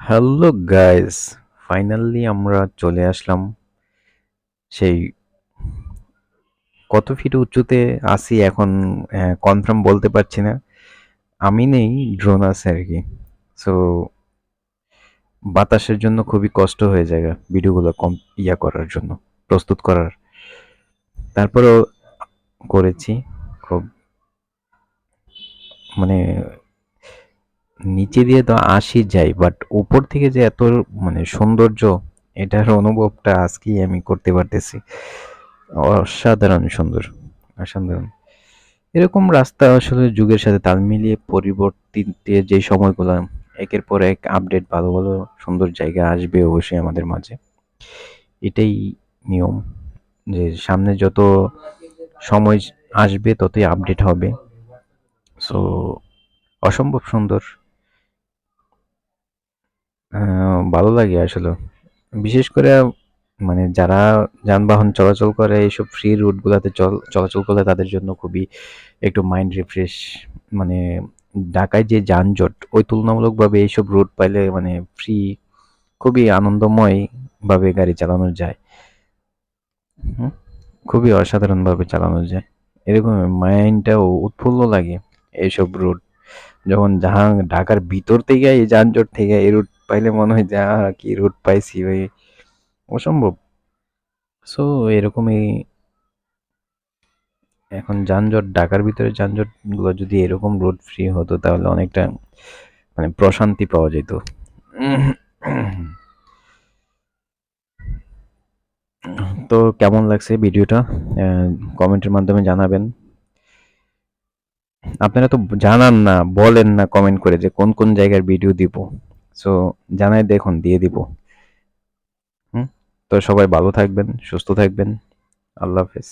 Hello guys finally আমরা চলে আসলাম। সেই কত ফিট উঁচুতে আসি এখন কনফার্ম বলতে পারছি না। আমি নেই ড্রোন আছে আর কি। সো বাতাসের জন্য খুবই কষ্ট হয়ে যায় ভিডিওগুলো কম, ইয়া করার জন্য, প্রস্তুত করার। তারপরেও করেছি, খুব মানে নিচে দিয়ে তো আসি যাই বাট উপর থেকে যে এত মানে সৌন্দর্য, এটার অনুভবটা আজকেই আমি করতে পারতেছি। অসাধারণ সুন্দর, অসাধারণ। এরকম রাস্তা আসলে যুগের সাথে তাল মিলিয়ে পরিবর্তিত যে সময়গুলো, একের পর এক আপডেট ভালো ভালো, সুন্দর জায়গা আসবে অবশ্যই আমাদের মাঝে। এটাই নিয়ম, যে সামনে যত সময় আসবে, ততই আপডেট হবে। সো অসম্ভব সুন্দর। ভালো লাগে আসলে। বিশেষ করে মানে যারা যানবাহন চলাচল করে, এইসব ফ্রি রুটগুলোতে চল, চলাচল করলে তাদের জন্য খুবই একটু মাইন্ড রিফ্রেশ মানে ঢাকায় যে যানজট, ওই তুলনামূলকভাবে এইসব রুট পাইলে মানে ফ্রি খুবই আনন্দময়ভাবে গাড়ি চালানো যায়। খুবই অসাধারণভাবে চালানো যায়। এরকম মাইন্ডটাও উৎফুল্ল লাগে এইসব রুট যখন ঢাকার ভিতর থেকে এই যানজট থেকে এই রুট পাইলে মনে হয় যে কি রুট পাইছি ওই অসম্ভব। সো এরকমই এখন যানজট, ঢাকার ভিতরে যানজটগুলো যদি এরকম রোড ফ্রি হতো, তাহলে অনেকটা মানে প্রশান্তি পাওয়া যেত। তো কেমন লাগছে ভিডিওটা? কমেন্টের মাধ্যমে জানাবেন। আপনারা তো জানান না, বলেন না কমেন্ট করে যে কোন কোন জায়গার ভিডিও দিব। সো জানাই দেখুন দিয়ে দিব। হুম? তো সবাই ভালো থাকবেন সুস্থ থাকবেন। আল্লাহ হাফেজ।